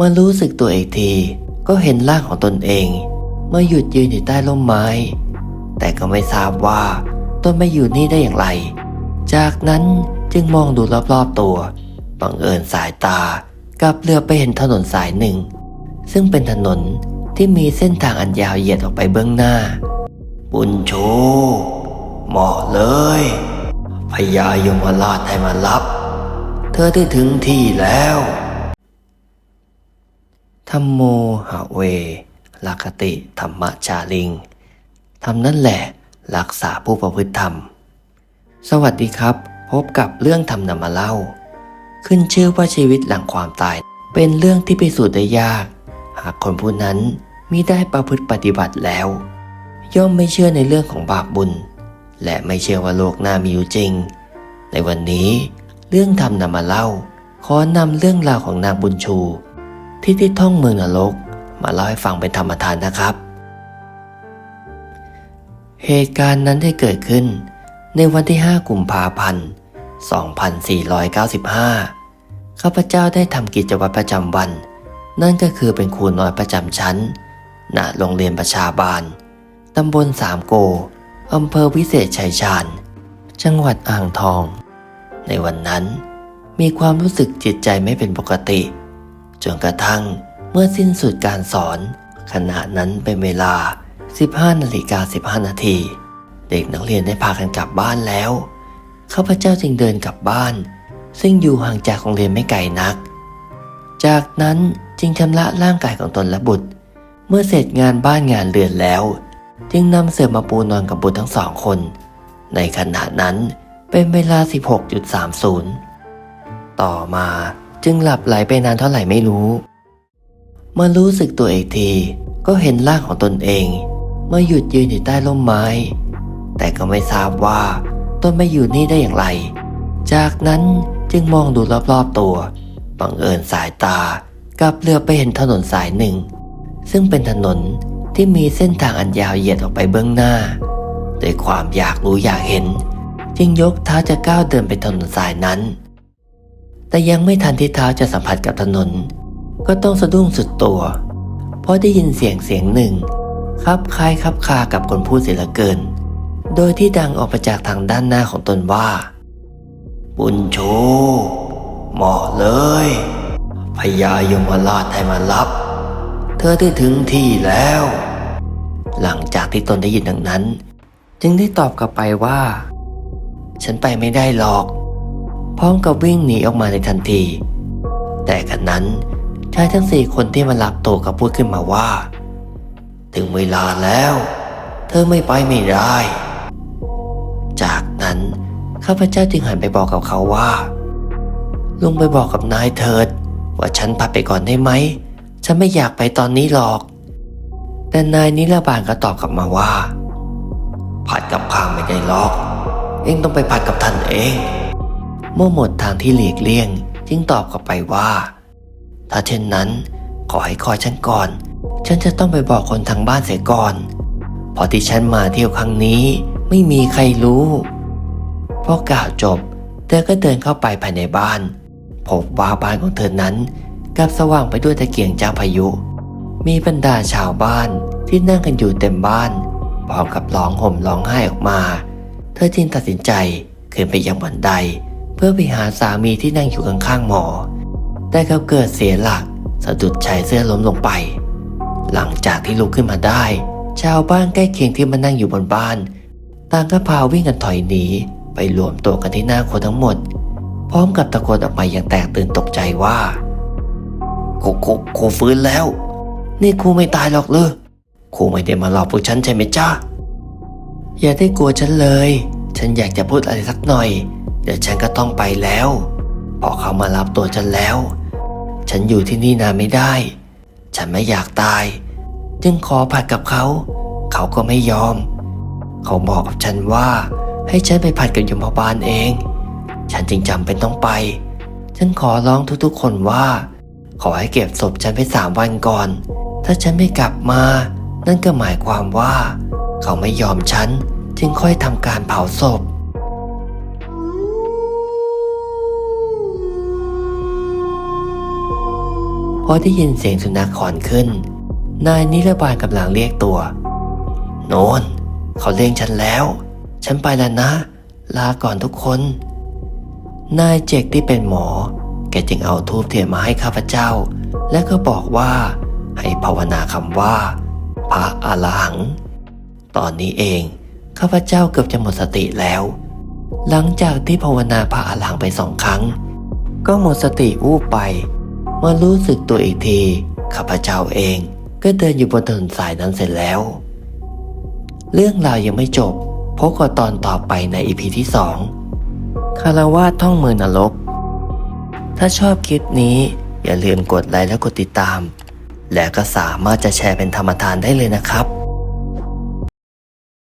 เมื่อรู้สึกตัวอีกที ก็เห็นร่างของตนเอง เมื่อหยุดยืนอยู่ใต้ร่มไม้ แต่ก็ไม่ทราบว่าตนไมาอยู่นี่ได้อย่างไร จากนั้นจึงมองดูรอบๆตัว บังเอิญสายตากลับเลือบไปเห็นถนนสายหนึ่ง ซึ่งเป็นถนนที่มีเส้นทางอันยาวเหยียดออกไปเบื้องหน้า บุญโชเหมาะเลยพญายมราชให้มารับ เธอได้ถึงที่แล้ว ธรรมโมหะเวลักติธรรมชาลิงทำนั่นแหละรักษาผู้ประพฤติธรรม สวัสดีครับ พบกับเรื่องธรรมนำมาเล่า ขึ้นชื่อว่าชีวิตหลังความตาย เป็นเรื่องที่พิสูจน์ได้ยาก หากคนผู้นั้นมิได้ประพฤติปฏิบัติแล้ว ย่อมไม่เชื่อในเรื่องของบาปบุญ และไม่เชื่อว่าโลกหน้ามีอยู่จริง ในวันนี้เรื่องธรรมนำมาเล่า ขอนำเรื่องราวของนางบุญชู ที่ที่ท่องเมืองนรกมาเล่าให้ฟังเป็นธรรมทานนะครับ เหตุการณ์นั้นได้เกิดขึ้นในวันที่ 5 กุมภาพันธ์ 2495 ข้าพเจ้าได้ทำกิจวัตรประจำวัน นั่นก็คือเป็นครูน้อยประจำชั้น ณ โรงเรียนประชาบาล ตำบลสามโก อำเภอวิเศษชัยชาญ จังหวัดอ่างทอง ในวันนั้นมีความรู้สึกจิตใจไม่เป็นปกติ จนกระทั่งเมื่อสิ้นสุดการสอน ขณะนั้นเป็นเวลา 15นาฬิกา15 นาที เด็กนักเรียนได้พากันกลับบ้านแล้วข้าพเจ้าจึงเดินกลับบ้าน ซึ่งอยู่ห่างจากโรงเรียนไม่ไกลนัก จากนั้นจึงชำระร่างกายของตนและบุตร เมื่อเสร็จงานบ้านงานเรือนแล้ว จึงนำเสื่อมาปูนอนกับบุตรทั้งสองคน ในขณะนั้นเป็นเวลา 16.30 ต่อมา จึงหลับไหลไปนานเท่าไหร่ไม่รู้เมื่อรู้สึกตัวอีกทีก็เห็นร่างของตนเองเมื่อหยุดยืนอยู่ใต้ร่มไม้ แต่ก็ไม่ทราบว่าตนมาอยู่นี่ได้อย่างไร จากนั้นจึงมองดูรอบๆตัว บังเอิญสายตากลับเลือบไปเห็นถนนสายหนึ่ง ซึ่งเป็นถนนที่มีเส้นทางอันยาวเหยียดออกไปเบื้องหน้าด้วยความอยากรู้อยากเห็น จึงยกเท้าจะก้าวเดินไปถนนสายนั้น แต่ยังไม่ทันที่เท้าจะสัมผัสกับถนน ก็ต้องสะดุ้งสุดตัว เพราะได้ยินเสียงเสียงหนึ่งครับคล้ายครับคากับคนพูดเสียเหลือเกิน โดยที่ดังออกมาจากทางด้านหน้าของตนว่า บุญโชเหมาะเลยพญายมราชให้มารับ เธอได้ถึงที่แล้ว หลังจากที่ตนได้ยินดังนั้น จึงได้ตอบกลับไปว่า ฉันไปไม่ได้หรอก พร้อมกับวิ่งหนีออกมาในทันที แต่กันนั้นชายทั้งสี่คนที่มารับตัวก็พูดขึ้นมาว่า ถึงเวลาแล้ว เธอไม่ไปไม่ได้ จากนั้นข้าพเจ้าจึงหันไปบอกกับเขาว่าลุงไปบอกกับนายเถิด ว่าฉันพักไปก่อนได้ไหม ฉันไม่อยากไปตอนนี้หรอก แต่นายนิรบาลก็ตอบกลับมาว่า ผัดกับข้าไม่ได้หรอก เองต้องไปผัดกับท่านเอง เมื่อหมดทางที่หลีกเลี่ยง จึงตอบกลับไปว่า ถ้าเช่นนั้น ขอให้คอยฉันก่อน ฉันจะต้องไปบอกคนทางบ้านเสียก่อนเพราะที่ฉันมาเที่ยวครั้งนี้ไม่มีใครรู้พอกล่าวจบ เธอก็เดินเข้าไปภายในบ้านพบว่าบ้านของเธอนั้นกลับสว่างไปด้วยตะเกียงจ้าพายุ มีบรรดาชาวบ้านที่นั่งกันอยู่เต็มบ้านพร้อมกับร้องห่มร้องไห้ออกมา เธอจึงตัดสินใจขึ้นไปยังบันได เพื่อไปหาสามีที่นั่งอยู่ข้างๆหมอ แต่เขาเกิดเสียหลักสะดุดชายเสื้อล้มลงไป หลังจากที่ลุกขึ้นมาได้ ชาวบ้านใกล้เคียงที่มานั่งอยู่บนบ้าน ต่างก็พาวิ่งกันถอยหนีไปรวมตัวกันที่หน้าคนทั้งหมด พร้อมกับตะโกนออกมาอย่างแตกตื่นตกใจว่าโครูครูครูฟื้นแล้ว นี่ครูไม่ตายหรอกเลยครูไม่ได้มาหลอกพวกฉันใช่ไหมจ้าอย่าได้กลัวฉันเลย ฉันอยากจะพูดอะไรสักหน่อย ดี๋ยวฉันก็ต้องไปแล้ว พอเขามารับตัวฉันแล้ว ฉันอยู่ที่นี่นานไม่ได้ ฉันไม่อยากตาย จึงขอผัดกับเขา เขาก็ไม่ยอม เขาบอกกับฉันว่าให้ฉันไปผัดกับยมบาลเอง ฉันจึงจำเป็นต้องไป ฉันขอร้องทุกๆคนว่า ขอให้เก็บศพฉันไปสามวันก่อน ถ้าฉันไม่กลับมา นั่นก็หมายความว่า เขาไม่ยอมฉัน จึงค่อยทำการเผาศพ พอได้ยินเสียงสุนัขขอนขึ้น นายนิรบาลกำลังเรียกตัว โนนเขาเรียกฉันแล้ว ฉันไปแล้วนะ ลาก่อนทุกคน นายเจกที่เป็นหมอ แกจึงเอาทูบเทียนมาให้ข้าพเจ้า และก็บอกว่า ให้ภาวนาคำว่า พระอรหัง ตอนนี้เองข้าพเจ้าเกือบจะหมดสติแล้ว หลังจากที่ภาวนาพระอรหังไปสองครั้ง ก็หมดสติวูบไป เมื่อรู้สึกตัวอีกทีข้าพเจ้าเองก็เดินอยู่บนถนนสายนั้นเสร็จแล้ว เรื่องราวยังไม่จบพบกับตอนต่อไปในอีพีที่สองคารวาท่องเมืองนรก ถ้าชอบคลิปนี้อย่าลืมกดไลค์และกดติดตาม และก็สามารถจะแชร์เป็นธรรมทานได้เลยนะครับ